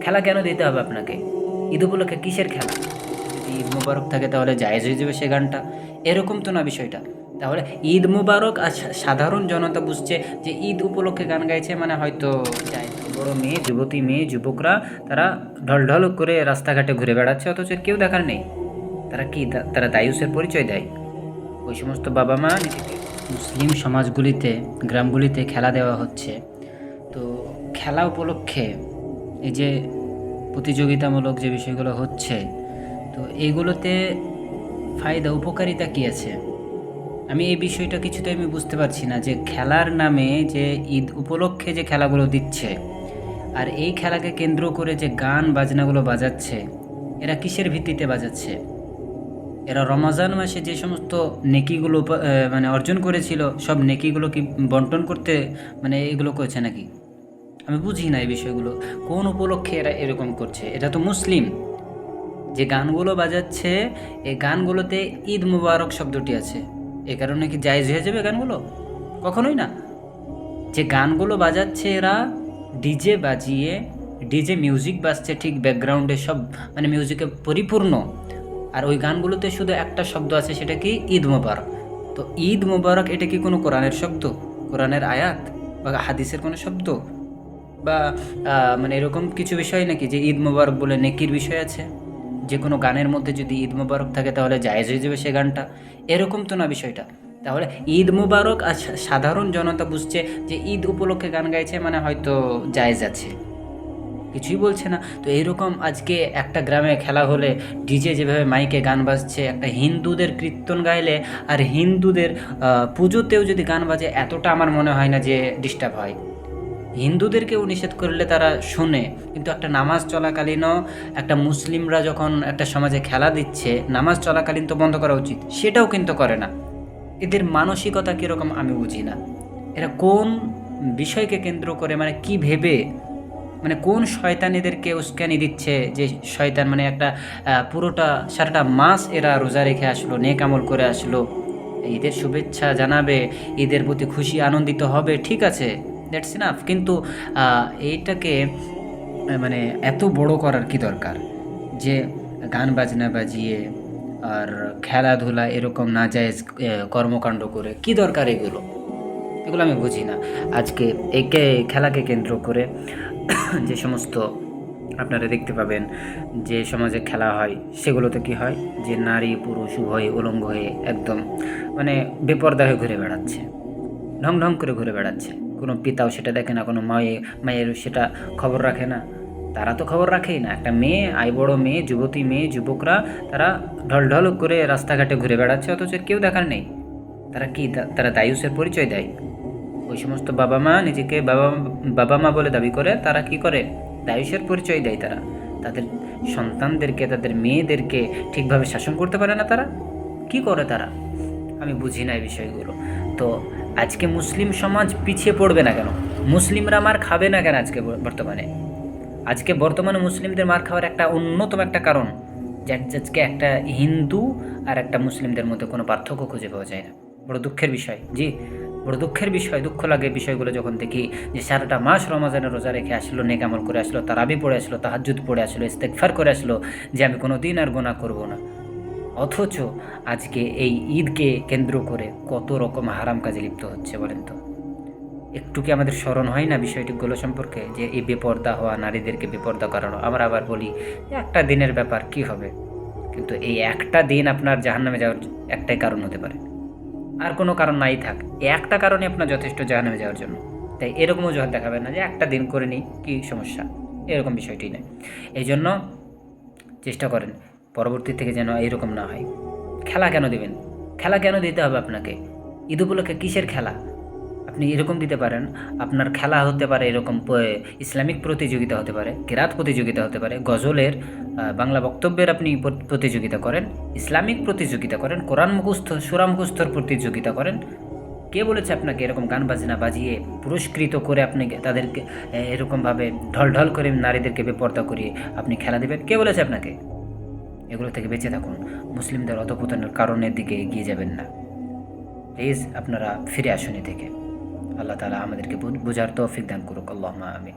খেলা কেন দিতে হবে আপনাকে? ঈদ উপলক্ষে কিসের খেলা? যদি ঈদ মুবারক থাকে তাহলে জায়েজ হয়ে যাবে সে গানটা। এরকম তো না বিষয়টা। তাহলে ঈদ মুবারক আর সাধারণ জনতা বুঝছে যে ঈদ উপলক্ষে গান গাইছে মানে হয়তো জায়েজ। বড় মেয়ে, যুবতী মেয়ে, যুবকরা, তারা ঢল ঢল করে রাস্তাঘাটে ঘুরে বেড়াচ্ছে, অথচ কেউ দেখার নেই। তারা কি তারা দায়ুসের পরিচয় দেয়? ওই সমস্ত বাবা মা মুসলিম সমাজগুলিতে, গ্রামগুলিতে খেলা দেওয়া হচ্ছে। তো খেলা উপলক্ষে এই যে প্রতিযোগিতামূলক যে বিষয়গুলো হচ্ছে, তো এইগুলোতে ফায়দা, উপকারিতা কী আছে? আমি এই বিষয়টা কিছুতে আমি বুঝতে পারছি না যে খেলার নামে যে ঈদ উপলক্ষে যে খেলাগুলো দিচ্ছে আর এই খেলাকে কেন্দ্র করে যে গান বাজনাগুলো বাজাচ্ছে, এরা কিসের ভিত্তিতে বাজাচ্ছে? এরা রমাজান মাসে যে সমস্ত নেকিগুলো মানে অর্জন করেছিল, সব নেকিগুলো কি বন্টন করতে মানে এগুলো করছে নাকি? আমি বুঝি না এই বিষয়গুলো। কোন উপলক্ষে এরা এরকম করছে? এটা তো মুসলিম। যে গানগুলো বাজাচ্ছে, এই গানগুলোতে ঈদ মুবারক শব্দটি আছে। এ কারণে কি জায়েজ হয়ে যাবে গানগুলো? কখনোই না। যে গানগুলো বাজাচ্ছে এরা, ডিজে বাজিয়ে, ডিজে মিউজিক বাজছে ঠিক ব্যাকগ্রাউন্ডে সব মানে মিউজিকে পরিপূর্ণ। আর ওই গানগুলোতে শুধু একটা শব্দ আছে, সেটা কি? ঈদ মুবারক। তো ঈদ মুবারক এটা কি কোনো কোরআনের শব্দ? কোরআনের আয়াত? বা হাদিসের কোনো শব্দ? বা মানে এরকম কিছু বিষয় নাকি যে ঈদ মুবারক বলে নেকির বিষয় আছে? যে কোনো গানের মধ্যে যদি ঈদ মুবারক থাকে তাহলে জায়েজ হয়ে যাবে সে গানটা? এরকম তো না বিষয়টা। তাহলে ঈদ মুবারক আর সাধারণ জনতা বুঝছে যে ঈদ উপলক্ষে গান গাইছে মানে হয়তো জায়েজ আছে। কিছুই বলছে না। তো এইরকম আজকে একটা গ্রামে খেলা হলে ডিজে যেভাবে মাইকে গান বাজছে, একটা হিন্দুদের কীর্তন গাইলে আর হিন্দুদের পুজোতেও যদি গান বাজে, এতটা আমার মনে হয় না যে ডিস্টার্ব হয়। হিন্দুদেরকেও নিষেধ করলে তারা শোনে। কিন্তু একটা নামাজ চলাকালীনও একটা মুসলিমরা যখন একটা সমাজে খেলা দিচ্ছে, নামাজ চলাকালীন তো বন্ধ করা উচিত, সেটাও কিন্তু করে না। এদের মানসিকতা কীরকম আমি বুঝি না। এরা কোন বিষয়কে কেন্দ্র করে মানে কি ভেবে মানে কোন শয়তান এদেরকে উস্কানি দিচ্ছে যে শয়তান মানে একটা পুরোটা, সারাটা মাস এরা রোজা রেখে আসলো, নেক আমল করে আসলো। ঈদের শুভেচ্ছা জানাবে ঈদের প্রতি খুশি, আনন্দিত হবে, ঠিক আছে। দ্যাটস ইনাফ কিন্তু এইটাকে মানে এত বড় করার কি দরকার? যে গান বাজনা বাজিয়ে আর খেলাধুলা এরকম না যায় কর্মকাণ্ড করে, কি দরকার এগুলো? এগুলো আমি বুঝি না। আজকে একে খেলাকে কেন্দ্র করে যে সমস্ত আপনারা দেখতে পাবেন, যে সমাজে খেলা হয়, সেগুলোতে কি হয়? যে নারী, পুরুষ উভয়ে উলঙ্গ হয়ে একদম মানে বেপর্দা হয়ে ঘুরে বেড়াচ্ছে। ঢং ঢং করে ঘুরে বেড়াচ্ছে। কোনো পিতাও সেটা দেখে না, কোনো মায়ে মায়ের সেটা খবর রাখে না। তারা তো খবর রাখেই না। একটা মেয়ে আই বড় মেয়ে, যুবতী মেয়ে, যুবকরা, তারা ঢল ঢল করে রাস্তাঘাটে ঘুরে বেড়াচ্ছে, অথচ কেউ দেখার নেই। তারা কি তারা দায়ুসের পরিচয় দেয়? ওই সমস্ত বাবা মা নিজেকে বাবা বাবা মা বলে দাবি করে, তারা কি করে? দায়ুসের পরিচয় দেয় তারা। তাদের সন্তানদেরকে, তাদের মেয়েদেরকে ঠিকভাবে শাসন করতে পারে না তারা? কি করে তারা? আমি বুঝি না এই বিষয়গুলো। তো আজকে মুসলিম সমাজ পিছিয়ে পড়বে না কেন? মুসলিমরা মার খাবে না কেন আজকে বর্তমানে? আজকে বর্তমানে মুসলিমদের মার খাওয়ার একটা অন্যতম একটা কারণ আজকে একটা হিন্দু আর একটা মুসলিমদের মধ্যে কোনো পার্থক্য খুঁজে পাওয়া যায় না। বড় দুঃখের বিষয়। জি, বড় দুঃখের বিষয়, দুঃখ লাগে বিষয়গুলো যখন দেখি যে সারাটা মাস রমাজানে রোজা রেখে আসলো নেকামল করে আসলো, তারাবি পড়ে আসলো তাহাজুদ পড়ে আসলো ইস্তেকফার করে আসলো, যে আমি কোনো দিন আর গোনা করব না। অথচ আজকে এই ঈদকে কেন্দ্র করে কত রকম হারাম কাজে লিপ্ত হচ্ছে বলেন তো? একটু কি আমাদের স্মরণ হয় না বিষয়টিগুলো সম্পর্কে? যে এই বেপর্দা হওয়া নারীদেরকে বেপর্দা করানো। আমরা আবার বলি একটা দিনের ব্যাপার, কি হবে? কিন্তু এই একটা দিন আপনার জাহান্নামে যাওয়ার একটাই কারণ হতে পারে। আর কোনো কারণ নাই থাক একটা কারণে আপনার যথেষ্ট জাহান্নামে যাওয়ার জন্য। তাই এরকম অজুহাত দেখাবেন না যে একটা দিন করে নিই, কী সমস্যা? এরকম বিষয়টি নেই। এই জন্য চেষ্টা করেন পরবর্তী থেকে যেন এরকম না হয়। খেলা কেন দিবেন? খেলা কেন দিতে হবে আপনাকে? ঈদ উপলক্ষে কিসের খেলা? আপনি এরকম দিতে পারেন, আপনার খেলা হতে পারে এরকম ইসলামিক প্রতিযোগিতা হতে পারে, কেরাত প্রতিযোগিতা হতে পারে, গজলের বাংলা বক্তব্যের আপনি প্রতিযোগিতা করেন, ইসলামিক প্রতিযোগিতা করেন, কোরআন মুখস্থ, সুরা মুখস্থর প্রতিযোগিতা করেন। কে বলেছে আপনাকে এরকম গান বাজনা বাজিয়ে পুরস্কৃত করে আপনি তাদেরকে এরকমভাবে ঢল ঢল করে নারীদেরকে বেপর্দা করিয়ে আপনি খেলা দেবেন? কে বলেছে আপনাকে? এগুলো থেকে বেঁচে থাকুন। মুসলিমদের অধপতনের কারণের দিকে এগিয়ে যাবেন না। প্লিজ, আপনারা ফিরে আসুন থেকে। আল্লাহ তালা আমাদেরকে বোঝার বুঝার তৌফিক দান করুক। আল্লাহ আমি